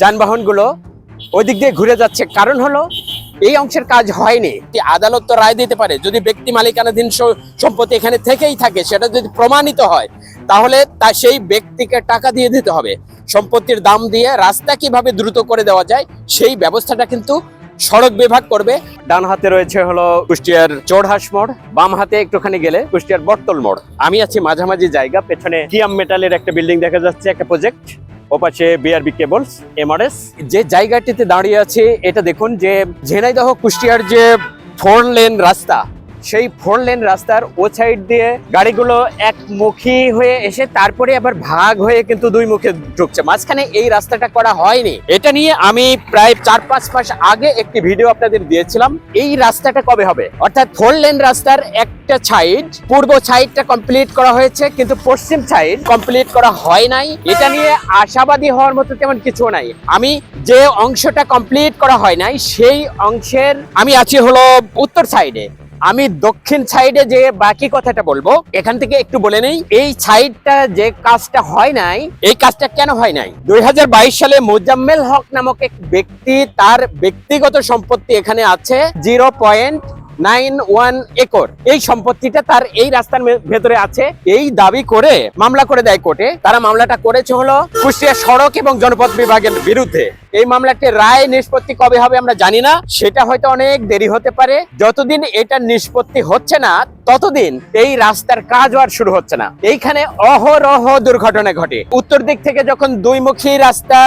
যানবাহনগুলো ওই দিক দিয়ে ঘুরে যাচ্ছে। কারণ হলো, এই অংশের কাজ হয়নি। আদালত তো রায় দিতে পারে, যদি ব্যক্তি মালিকানাধীন সম্পত্তি এখানে থেকেই থাকে, সেটা যদি প্রমাণিত হয়, তাহলে তা সেই ব্যক্তিকে টাকা দিয়ে দিতে হবে। সম্পত্তির দাম দিয়ে রাস্তা কীভাবে দ্রুত করে দেওয়া যায়, সেই ব্যবস্থাটা কিন্তু সড়ক বিভাগ করবে। ডান হাতে রয়েছে হলো কুষ্টিয়ার চোরহাস মোড়, বাম হাতে একটুখানি গেলে কুষ্টিয়ার বটতল মোড়। আমি আছি মাঝামাঝি জায়গা, পেছনে কিয়াম মেটালের একটা বিল্ডিং দেখা যাচ্ছে, একটা প্রজেক্ট। ওপাশে বিআরবি কেবলস এমআরএস যে জায়গাটিতে দাঁড়িয়ে আছে, এটা দেখুন যে ঝেনাইদহ কুষ্টিয়ার যে ফোর লেন রাস্তা সেই ফোর লেন রাস্তার ও সাইড দিয়ে গাড়িগুলো একমুখী হয়ে এসে তারপরে আবার ভাগ হয়ে কিন্তু দুই মুখে ঢুকছে। মাঝখানে এই রাস্তাটা করা হয়নি। এটা নিয়ে আমি প্রায় চার পাঁচ মাস আগে একটি ভিডিও আপনাদের দিয়েছিলাম। এই রাস্তাটা কবে হবে? অর্থাৎ ফোর লেন রাস্তার একটা সাইড পূর্ব সাইডটা কমপ্লিট করা হয়েছে, কিন্তু পশ্চিম সাইড কমপ্লিট করা হয় নাই। এটা নিয়ে আশাবাদী হওয়ার মতো তেমন কিছু নাই। আমি যে অংশটা কমপ্লিট করা হয় নাই, সেই অংশের আমি আছি হলো উত্তর সাইডে আমি দক্ষিণ সাইডে যে বাকি কথাটা বলব, এখান থেকে একটু বলে নেই, এই সাইডটা যে কাজটা হয় নাই, এই কাজটা কেন হয় নাই? দুই হাজার বাইশ সালে মোজাম্মেল হক নামক এক ব্যক্তি, তার ব্যক্তিগত সম্পত্তি এখানে আছে zero point nine one acre. এই সম্পত্তিটা তার এই রাস্তার ভেতরে আছে। এই দাবি করে, মামলা করে দেয় কোর্টে। তারা মামলাটা করেছে হলো কুষ্টিয়া সড়ক এবং জনপথ বিভাগের বিরুদ্ধে। এই মামলাটির রায় নিষ্পত্তি কবে হবে আমরা জানি না। সেটা হয়তো অনেক দেরি হতে পারে। যতদিন এটা নিষ্পত্তি হচ্ছে না, ততদিন এই রাস্তার কাজ আর শুরু হচ্ছে না। এইখানে অহরহ দুর্ঘটনা ঘটে। উত্তর দিক থেকে যখন দুইমুখী রাস্তা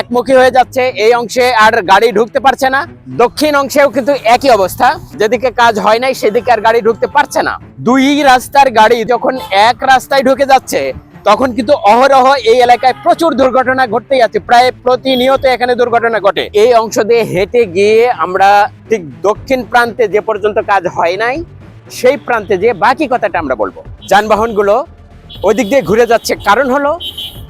একমুখী হয়ে যাচ্ছে, এই অংশে আর গাড়ি ঢুকতে পারছে না। দক্ষিণ অংশেও কিন্তু একই অবস্থা। যেদিকে কাজ হয় নাই, সেদিকে আর গাড়ি ঢুকতে পারছে না। দুই রাস্তার গাড়ি যখন এক রাস্তায় ঢুকে যাচ্ছে তখন কিন্তু অহরহ এই এলাকায় প্রচুর দুর্ঘটনা ঘটতেই আছে। প্রায় প্রতিনিয়ত এখানে দুর্ঘটনা ঘটে। এই অংশ দিয়ে হেঁটে গিয়ে আমরা ঠিক দক্ষিণ প্রান্তে যে পর্যন্ত কাজ হয় নাই, সেই প্রান্তে যে বাকি কথাটা আমরা বলব। যানবাহনগুলো ওই দিক দিয়ে ঘুরে যাচ্ছে। কারণ হলো,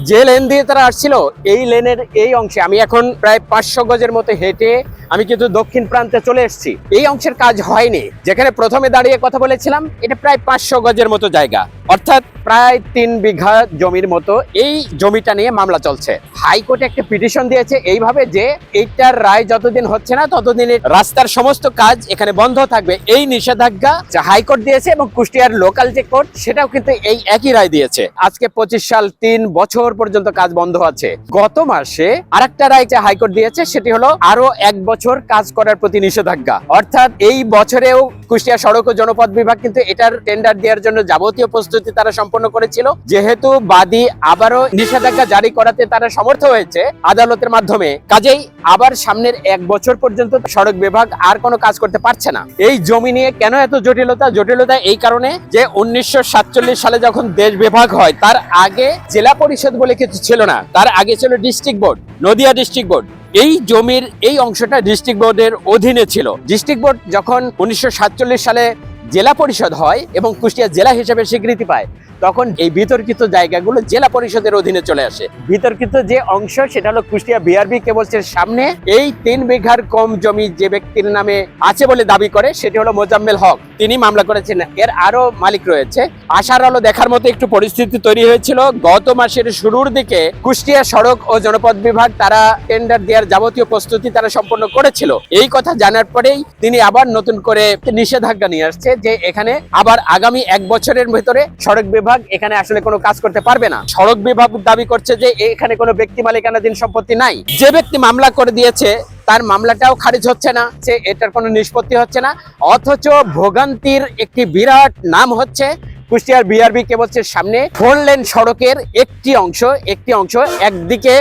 যে লেন দিয়ে তারা আসছিল, এই লেনের এই অংশে, আমি এখন প্রায় পাঁচশো গজের মতো হেঁটে আমি কিন্তু দক্ষিণ প্রান্তে চলে এসেছি। এই অংশের কাজ হয়নি। যেখানে প্রথমে দাঁড়িয়ে কথা বলেছিলাম, এটা প্রায় পাঁচশো গজের মতো জায়গা। অর্থাৎ প্রায় তিন বিঘা জমির মতো এই জমিটা নিয়ে মামলা চলছে। হাইকোর্টে একটা পিটিশন দিয়েছে এইভাবে যে এইটার রায় যতদিন হচ্ছে না ততদিন রাস্তার সমস্ত কাজ এখানে বন্ধ থাকবে। এই নিষেধাজ্ঞা হাইকোর্ট দিয়েছে এবং কুষ্টিয়ার লোকাল যে কোর্ট, সেটাও কিন্তু এই একই রায় দিয়েছে। আজকে পঁচিশ সাল তিন বছর পর্যন্ত কাজ বন্ধ আছে। গত মাসে আরেকটা রায় যে হাইকোর্ট দিয়েছে, সেটি হলো আরও এক বছর কাজ করার প্রতি নিষেধাজ্ঞা। অর্থাৎ এই বছরেও কুষ্টিয়া সড়ক ও জনপথ বিভাগ কিন্তু এটার টেন্ডার দেওয়ার জন্য যাবতীয় প্রস্তুতি তারা সম্পন্ন করেছিল। যেহেতু বাদী আবারও নিষেধাজ্ঞা জারি করাতে তারা সমর্থ হয়েছে আদালতের মাধ্যমে। কাজেই আবার সামনের এক বছর পর্যন্ত সড়ক বিভাগ আর কোনো কাজ করতে পারছে না। এই জমি নিয়ে কেন এত জটিলতা? জটিলতা এই কারণে যে উনিশশো সাতচল্লিশ সালে যখন দেশ বিভাগ হয়, তার আগে জেলা পরিষদ বলে কিছু ছিল না। তার আগে ছিল district board, Nadia district board. এই জমির এই অংশটা ডিস্ট্রিক্ট বোর্ডের অধীনে ছিল। ডিস্ট্রিক্ট বোর্ড যখন উনিশশো সাতচল্লিশ সালে জেলা পরিষদ হয় এবং কুষ্টিয়া জেলা হিসেবে স্বীকৃতি পায়, তখন এই বিতর্কিত জায়গাগুলো জেলা পরিষদের অধীনে চলে আসে। বিতর্কিত যে অংশ সেটা হলো কুষ্টিয়া বিআরবি কেবলসের সামনে। এই তিন বিঘার কম জমি যে ব্যক্তির নামে আছে বলে দাবি করে, সেটি হলো মোজাম্মেল হক। তিনি মামলা করেছেন। এর আরও মালিক রয়েছে। আশার আলো দেখার মতো একটু পরিস্থিতি তৈরি হয়েছিল। গত মাসের শুরুর দিকে কুষ্টিয়া সড়ক ও জনপথ বিভাগ তারা টেন্ডার দেওয়ার যাবতীয় প্রস্তুতি তারা সম্পন্ন করেছিল। এই কথা জানার পরেই তিনি আবার নতুন করে নিষেধাজ্ঞা নিয়ে আসছে। যে এখানে আবার আগামী এক বছরের ভেতরে সড়ক বিভাগ এখানে আসলে কোনো কাজ করতে পারবে না। সড়ক বিভাগ দাবি করছে যে এখানে কোনো ব্যক্তি মালিকানাধীন সম্পত্তি নাই। যে ব্যক্তি মামলা করে দিয়েছে, তার মামলাটাও খারিজ হচ্ছে না যে এটার কোনো নিষ্পত্তি হচ্ছে না। অথচ ভোগান্তির একটি বিরাট নাম হচ্ছে কুষ্টিয়ার বিআরবি কেবলসের সামনে ফোর লেন সড়কের একটি অংশ একটি অংশ একদিকে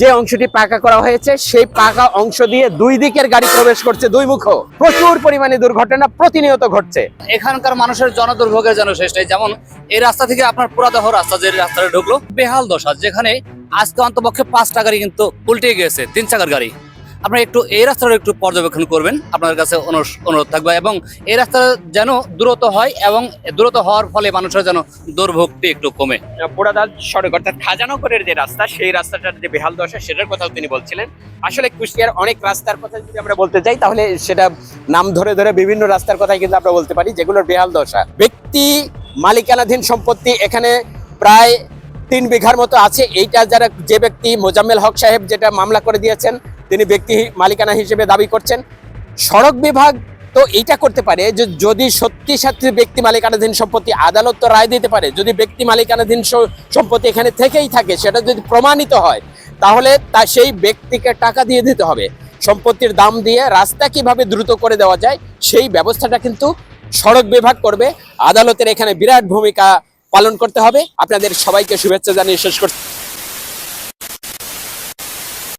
যে অংশটি পাকা করা হয়েছে, সেই পাকা অংশ দিয়ে দুই দিকের গাড়ি প্রবেশ করছে দুই মুখ। প্রচুর পরিমাণে দুর্ঘটনা প্রতিনিয়ত ঘটছে। এখানকার মানুষের জনদুর্ভোগের যেন শেষ নেই। যেমন এই রাস্তা থেকে আপনার পুরাদহ রাস্তা যে রাস্তাটা ঢুকলো, বেহাল দশা, যেখানে আজকে অন্তপক্ষে পাঁচটা গাড়ি কিন্তু উল্টে গেছে তিন চাকার গাড়ি। আপনারা একটু এই রাস্তাটা একটু পর্যবেক্ষণ করবেন। আপনাদের কাছে অনুরোধ- থাকবে এবং এই রাস্তা যেন দ্রুত হয় এবং দ্রুত হওয়ার ফলে মানুষের যেন দুর্ভোগটি একটু কমে। পোড়াদার সড়ক, অর্থাৎ খাজানগরের যে রাস্তা, সেই রাস্তাটার যে বেহাল দশা, সেটার কথাও তিনি বলছিলেন। আসলে কুষ্টিয়ার অনেক রাস্তার কথা যদি আমরা বলতে চাই তাহলে সেটা নাম ধরে ধরে বিভিন্ন রাস্তার কথাই কিন্তু আমরা বলতে পারি, যেগুলোর বেহাল দশা। ব্যক্তি মালিকানাধীন সম্পত্তি এখানে প্রায় তিন বিঘার মতো আছে। এইটা যারা, যে ব্যক্তি মোজাম্মেল হক সাহেব যেটা মামলা করে দিয়েছেন তিনি ব্যক্তি মালিকানা হিসেবে দাবি করছেন। সড়ক বিভাগ তো এইটা করতে পারে যে যদি সত্যি সাথে ব্যক্তি মালিকানাধীন সম্পত্তি আদালত তো রায় দিতে পারে। যদি ব্যক্তি মালিকানাধীন সম্পত্তি এখানে থেকেই থাকে, সেটা যদি প্রমাণিত হয়, তাহলে তা সেই ব্যক্তিকে টাকা দিয়ে দিতে হবে। সম্পত্তির দাম দিয়ে রাস্তা কীভাবে দ্রুত করে দেওয়া যায়, সেই ব্যবস্থাটা কিন্তু সড়ক বিভাগ করবে। আদালতের এখানে বিরাট ভূমিকা পালন করতে হবে। আপনাদের সবাইকে শুভেচ্ছা জানিয়ে শেষ করছি।